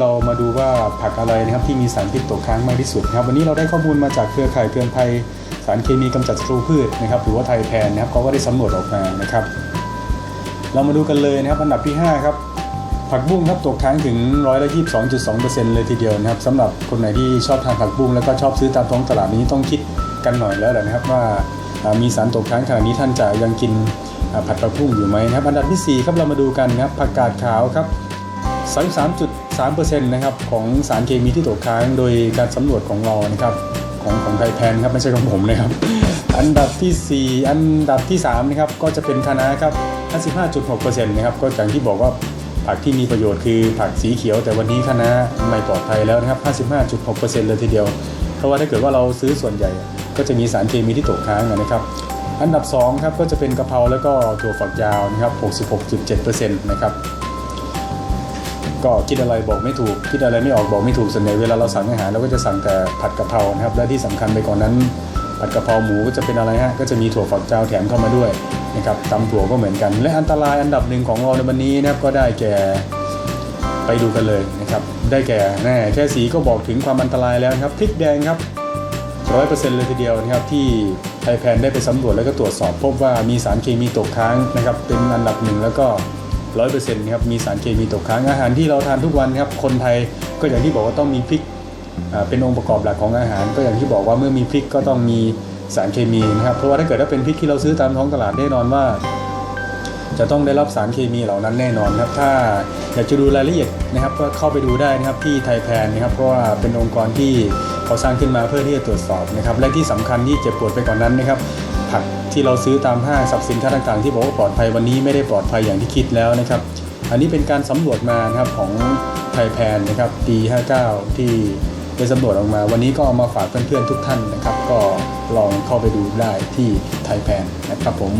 เรามาดูว่าผักอะไรนะครับที่มีสารพิษตกค้างมากที่สุดครับวันนี้เราได้ข้อมูลมาจากเครือข่ายเตือนภัยสารเคมีกำจัดศัตรูพืชนะครับหรือว่าไทยแพนนะครับเขาก็ได้สำรวจออกมานะครับ เรามาดูกันเลยนะครับอันดับที่ 5 ครับ ผักบุ้งครับตกค้างถึงร้อยละยี่สองจุดสองเปอร์เซ็นต์เลยทีเดียวนะครับสำหรับคนไหนที่ชอบทานผักบุ้งแล้วก็ชอบซื้อตามท้องตลาดนี้ต้องคิดกันหน่อยแล้วแหละนะครับว่ามีสารตกค้างขนาดนี้ท่านจะยังกินผัดผักบุ้งอยู่ไหมนะครับอันดับที่4ครับเรามาดูกันนะครับผักกาดขาวครับ 33.3%นะครับของสารเคมีที่ตกค้างโดยการสำรวจของเรานะครับของของไทยแพนครับไม่ใช่ของผมนะครับ อันดับทีสี่ 4 อันดับที่3นะครับก็จะเป็นคะน้าครับ55.6%นะครับก็อย่างที่บอกว่าผักที่มีประโยชน์คือผักสีเขียว แต่วันนี้คะน้าไม่ปลอดภัยแล้วนะครับ 55.6%เลยทีเดียว เพราะว่าถ้าเกิดว่าเราซื้อส่วนใหญ่ ก็จะมีสารเคมีที่ตกค้างนะครับอันดับ2ครับก็จะเป็นกะเพราแล้วก็ถั่วฝักยาวนะครับ 66.7%นะครับ ก็คิดอะไรบอกไม่ถูก คิดอะไรไม่ออกบอกไม่ถูกส่วนใหญ่เวลาเราสั่งอาหารเราก็จะสั่งแต่ผัดกะเพรานะครับและที่สำคัญไปกว่อนนั้น ผัดกะเพราหมูก็จะเป็นอะไรฮะก็จะมีถั่วฝักยาวแถมเข้ามาด้วยนะครับตำถั่วก็เหมือนกัน และอันตรายอันดับหนึ่งของเราในวันนี้นะครับก็ได้แก่ไปดูกันเลยนะครับได้แก่แน่แค่สีก็บอกถึงความอันตรายแล้วครับพริกแดงครับร้อยเปอร์เซ็นต์เลยทีเดียวนะครับที่ไทยแพนได้ไปสำรวจแล้วก็ตรวจสอบ พบว่ามีสารเคมีตกค้างนะครับเป็นอันดับหนึ่งแล้วก็ ร้อยเปอร์เซ็นต์ครับมีสารเคมีตกค้างอาหารที่เราทานทุกวันครับคนไทยก็อย่างที่บอกว่าต้องมีพริกเป็นองค์ประกอบหลักของอาหาร ก็อย่างที่บอกว่าเมื่อมีพริกก็ต้องมีสารเคมีนะครับเพราะว่าถ้าเกิดว่าเป็นพริกที่เราซื้อตามท้องตลาดแน่นอนว่า จะต้องได้รับสารเคมีเหล่านั้นแน่นอนครับถ้าอยากจะดูรายละเอียดนะครับก็เข้าไปดูได้นะครับที่ไทยแพนนะครับเพราะว่าเป็นองค์กรที่เขาสร้างขึ้นมาเพื่อที่จะตรวจสอบนะครับและที่สำคัญที่เจ็บปวดไปกว่านนั้นนะครับ ผักที่เราซื้อตามห้างสับสินค้าต่างๆ ที่บอกว่าปลอดภัยวันนี้ไม่ได้ปลอดภัยอย่างที่คิดแล้วนะครับ อันนี้เป็นการสำรวจมานะครับของไทยแพนนะครับปี 59 ที่ได้สำรวจออกมา วันนี้ก็เอามาฝากเพื่อนๆทุกท่านนะครับ ก็ลองเข้าไปดูได้ที่ไทยแพนนะครับผม